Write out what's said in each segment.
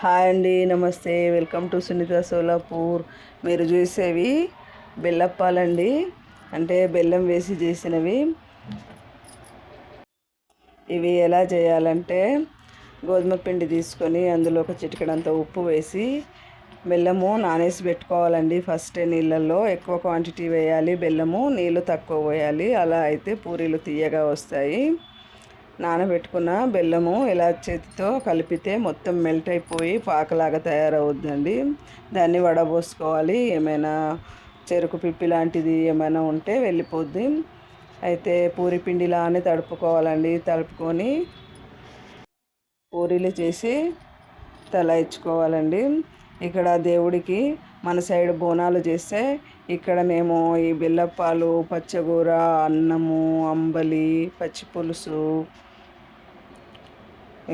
Hi అండి నమస్తే. Welcome to Sunitha Solapur. మీరు చూసేవి బెల్లప్పాలండి. అంటే బెల్లం వేసి చేసినవి. ఇవి ఎలా చేయాలంటే గోధుమ పిండి తీసుకొని అందులో ఒక చిటికడంత ఉప్పు వేసి బెల్లము నానేసి పెట్టుకోవాలండి. ఫస్ట్ నీళ్ళల్లో ఎక్కువ క్వాంటిటీ వేయాలి. బెల్లము నీళ్ళు తక్కువ పోయాలి అలా అయితే పూరీలు తీయగా వస్తాయి. నానబెట్టుకున్న బెల్లము ఇలా చేతితో కలిపితే మొత్తం మెల్ట్ అయిపోయి పాకలాగా తయారవుద్దండి. దాన్ని వడబోసుకోవాలి. ఏమైనా చెరుకు పిప్పి లాంటిది ఏమైనా ఉంటే వెళ్ళిపోద్ది. అయితే పూరి పిండిలానే తడుపుకోవాలండి. తడుపుకొని పూరీలు చేసి తల ఇచ్చుకోవాలండి ఇక్కడ దేవుడికి మన సైడ్ బోనాలు చేస్తే ఇక్కడ మేము ఈ బెల్లప్పాలు పచ్చగూర అన్నము అంబలి పచ్చి పులుసు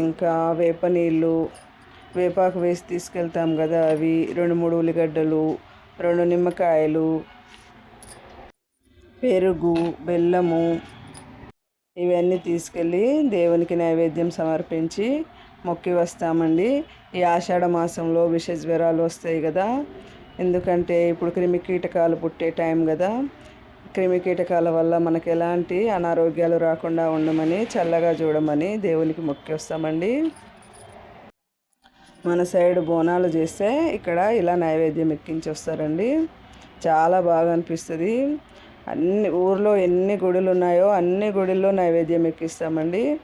ఇంకా వేప నీళ్ళు వేపాకు వేసి తీసుకెళ్తాం కదా అవి రెండు మూడు ఉల్లిగడ్డలు రెండు నిమ్మకాయలు పెరుగు బెల్లము ఇవన్నీ తీసుకెళ్ళి దేవునికి నైవేద్యం సమర్పించి మొక్కి వస్తామండి. ఈ ఆషాఢ మాసంలో విష జ్వరాలు వస్తాయి కదా. ఎందుకంటే ఇప్పుడు క్రిమి కీటకాలు పుట్టే టైం కదా. క్రిమి కీటకాల వల్ల మనకు ఎలాంటి అనారోగ్యాలు రాకుండా ఉండమని చల్లగా చూడమని దేవునికి మొక్కేస్తామండి. మన సైడ్ బోనాలు చేస్తే ఇక్కడ ఇలా నైవేద్యం ఎక్కించి వస్తారండి చాలా బాగా అనిపిస్తుంది. అన్ని ఊర్లో ఎన్ని గుడులు ఉన్నాయో అన్ని గుడిల్లో నైవేద్యం ఎక్కిస్తామండి.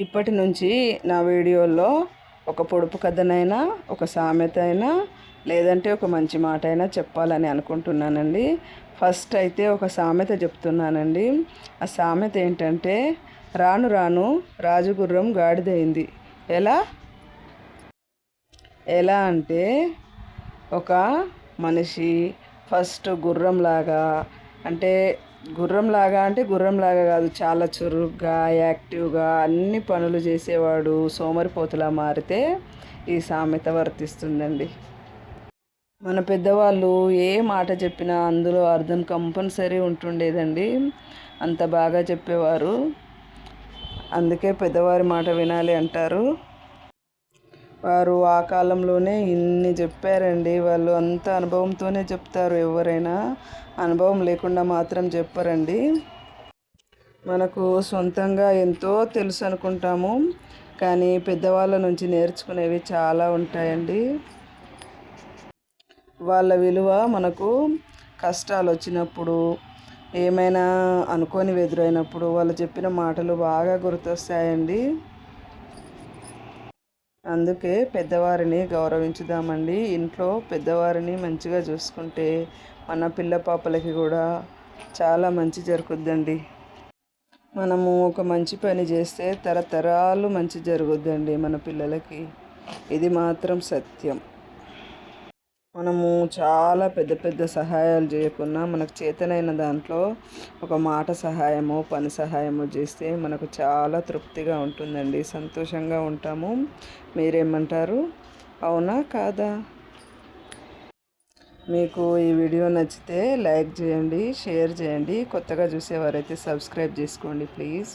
ఇప్పటి నుంచి నా వీడియోలో ఒక పొడుపు కథనైనా ఒక సామెత అయినా లేదంటే ఒక మంచి మాట అయినా చెప్పాలని అనుకుంటున్నానండి. ఫస్ట్ అయితే ఒక సామెత చెప్తున్నానండి. ఆ సామెత ఏంటంటే రాను రాను రాజుగుర్రం గాడిదైంది. ఎలా? ఎలా అంటే ఒక మనిషి ఫస్ట్ గుర్రంలాగా అంటే గుర్రంలాగా అంటే గుర్రంలాగా కాదు చాలా చురుగ్గా యాక్టివ్గా అన్ని పనులు చేసేవాడు సోమరిపోతులా మారితే ఈ సామెత వర్తిస్తుందండి. మన పెద్దవాళ్ళు ఏ మాట చెప్పినా అందులో అర్థం కంపల్సరీ ఉంటుండేదండి. అంత బాగా చెప్పేవారు. అందుకే పెద్దవారి మాట వినాలి అంటారు. వారు ఆ కాలంలోనే ఇన్ని చెప్పారండి. వాళ్ళు అంత అనుభవంతోనే చెప్తారు. ఎవరైనా అనుభవం లేకుండా మాత్రం చెప్పరండి. మనకు సొంతంగా ఎంతో తెలుసు అనుకుంటాము. కానీ పెద్దవాళ్ళ నుంచి నేర్చుకునేవి చాలా ఉంటాయండి. వాళ్ళ విలువ మనకు కష్టాలు వచ్చినప్పుడు ఏమైనా అనుకోని ఎదురైనప్పుడు వాళ్ళు చెప్పిన మాటలు బాగా గుర్తొస్తాయండి. అందుకే పెద్దవారిని గౌరవించుదామండి. ఇంట్లో పెద్దవారిని మంచిగా చూసుకుంటే మన పిల్ల పాపలకి కూడా చాలా మంచి జరుగుద్దండి. మనము ఒక మంచి పని చేస్తే తరతరాలు మంచి జరుగుద్దండి మన పిల్లలకి. ఇది మాత్రం సత్యం. మనము చాలా పెద్ద పెద్ద సహాయాలు చేయకున్నా మనకు చేతనైన దాంట్లో ఒక మాట సహాయము పని సహాయము చేస్తే మనకు చాలా తృప్తిగా ఉంటుందండి. సంతోషంగా ఉంటాము. మీరేమంటారు? అవునా కాదా? మీకు ఈ వీడియో నచ్చితే లైక్ చేయండి షేర్ చేయండి. కొత్తగా చూసేవారైతే సబ్స్క్రైబ్ చేసుకోండి ప్లీజ్.